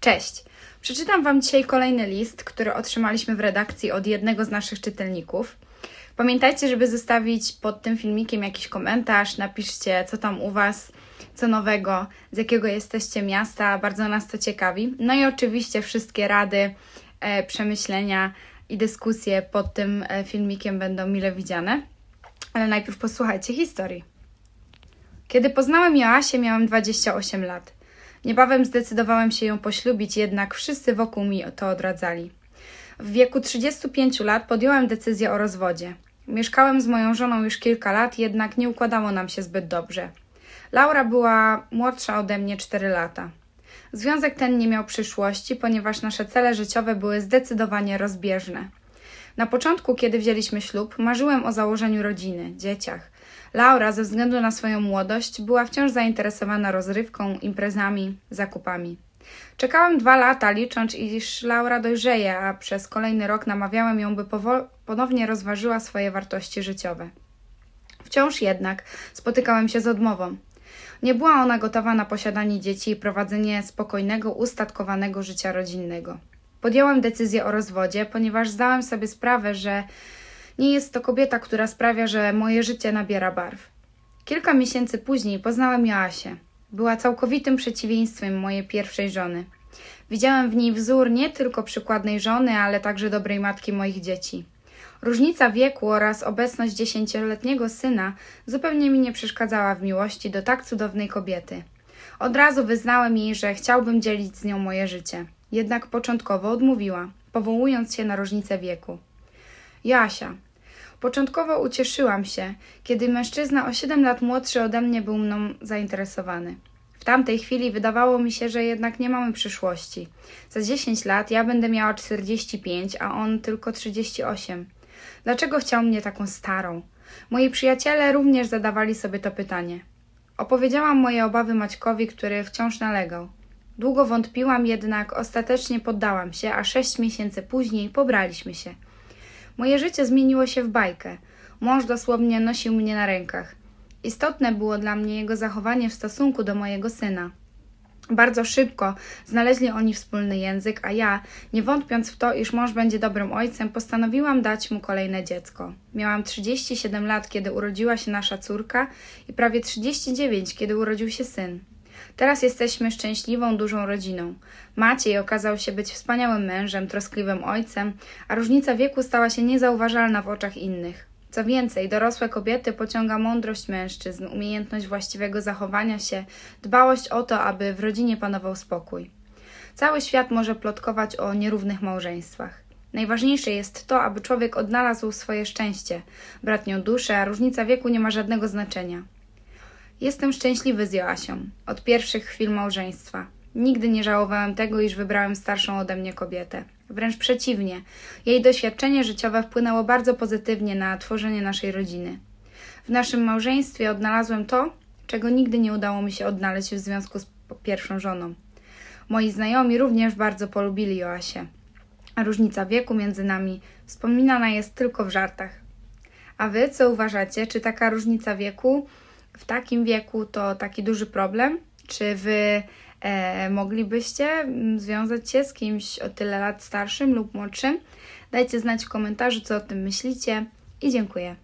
Cześć! Przeczytam Wam dzisiaj kolejny list, który otrzymaliśmy w redakcji od jednego z naszych czytelników. Pamiętajcie, żeby zostawić pod tym filmikiem jakiś komentarz, napiszcie, co tam u Was, co nowego, z jakiego jesteście miasta, bardzo nas to ciekawi. No i oczywiście wszystkie rady, e, przemyślenia i dyskusje pod tym e, filmikiem będą mile widziane. Ale najpierw posłuchajcie historii. Kiedy poznałem Joasię, miałem 28 lat. Niebawem zdecydowałem się ją poślubić, jednak wszyscy wokół mi to odradzali. W wieku 35 lat podjąłem decyzję o rozwodzie. Mieszkałem z moją żoną już kilka lat, jednak nie układało nam się zbyt dobrze. Laura była młodsza ode mnie 4 lata. Związek ten nie miał przyszłości, ponieważ nasze cele życiowe były zdecydowanie rozbieżne. Na początku, kiedy wzięliśmy ślub, marzyłem o założeniu rodziny, dzieciach. Laura, ze względu na swoją młodość, była wciąż zainteresowana rozrywką, imprezami, zakupami. Czekałem dwa lata, licząc, iż Laura dojrzeje, a przez kolejny rok namawiałem ją, by ponownie rozważyła swoje wartości życiowe. Wciąż jednak spotykałem się z odmową. Nie była ona gotowa na posiadanie dzieci i prowadzenie spokojnego, ustatkowanego życia rodzinnego. Podjąłem decyzję o rozwodzie, ponieważ zdałem sobie sprawę, że nie jest to kobieta, która sprawia, że moje życie nabiera barw. Kilka miesięcy później poznałem Joasię. Była całkowitym przeciwieństwem mojej pierwszej żony. Widziałem w niej wzór nie tylko przykładnej żony, ale także dobrej matki moich dzieci. Różnica wieku oraz obecność dziesięcioletniego syna zupełnie mi nie przeszkadzała w miłości do tak cudownej kobiety. Od razu wyznałem jej, że chciałbym dzielić z nią moje życie. Jednak początkowo odmówiła, powołując się na różnicę wieku. Jasia. Początkowo ucieszyłam się, kiedy mężczyzna o 7 lat młodszy ode mnie był mną zainteresowany. W tamtej chwili wydawało mi się, że jednak nie mamy przyszłości. Za 10 lat ja będę miała 45, a on tylko 38. Dlaczego chciał mnie taką starą? Moi przyjaciele również zadawali sobie to pytanie. Opowiedziałam moje obawy Maćkowi, który wciąż nalegał. Długo wątpiłam, jednak ostatecznie poddałam się, a sześć miesięcy później pobraliśmy się. Moje życie zmieniło się w bajkę. Mąż dosłownie nosił mnie na rękach. Istotne było dla mnie jego zachowanie w stosunku do mojego syna. Bardzo szybko znaleźli oni wspólny język, a ja, nie wątpiąc w to, iż mąż będzie dobrym ojcem, postanowiłam dać mu kolejne dziecko. Miałam 37 lat, kiedy urodziła się nasza córka i prawie 39, kiedy urodził się syn. Teraz jesteśmy szczęśliwą, dużą rodziną. Maciej okazał się być wspaniałym mężem, troskliwym ojcem, a różnica wieku stała się niezauważalna w oczach innych. Co więcej, dorosłe kobiety pociąga mądrość mężczyzn, umiejętność właściwego zachowania się, dbałość o to, aby w rodzinie panował spokój. Cały świat może plotkować o nierównych małżeństwach. Najważniejsze jest to, aby człowiek odnalazł swoje szczęście, bratnią duszę, a różnica wieku nie ma żadnego znaczenia. Jestem szczęśliwy z Joasią, od pierwszych chwil małżeństwa. Nigdy nie żałowałem tego, iż wybrałem starszą ode mnie kobietę. Wręcz przeciwnie, jej doświadczenie życiowe wpłynęło bardzo pozytywnie na tworzenie naszej rodziny. W naszym małżeństwie odnalazłem to, czego nigdy nie udało mi się odnaleźć w związku z pierwszą żoną. Moi znajomi również bardzo polubili Joasię. A różnica wieku między nami wspominana jest tylko w żartach. A wy co uważacie? Czy taka różnica wieku w takim wieku to taki duży problem? Czy wy e, moglibyście mm, związać się z kimś o tyle lat starszym lub młodszym? Dajcie znać w komentarzu, co o tym myślicie i dziękuję.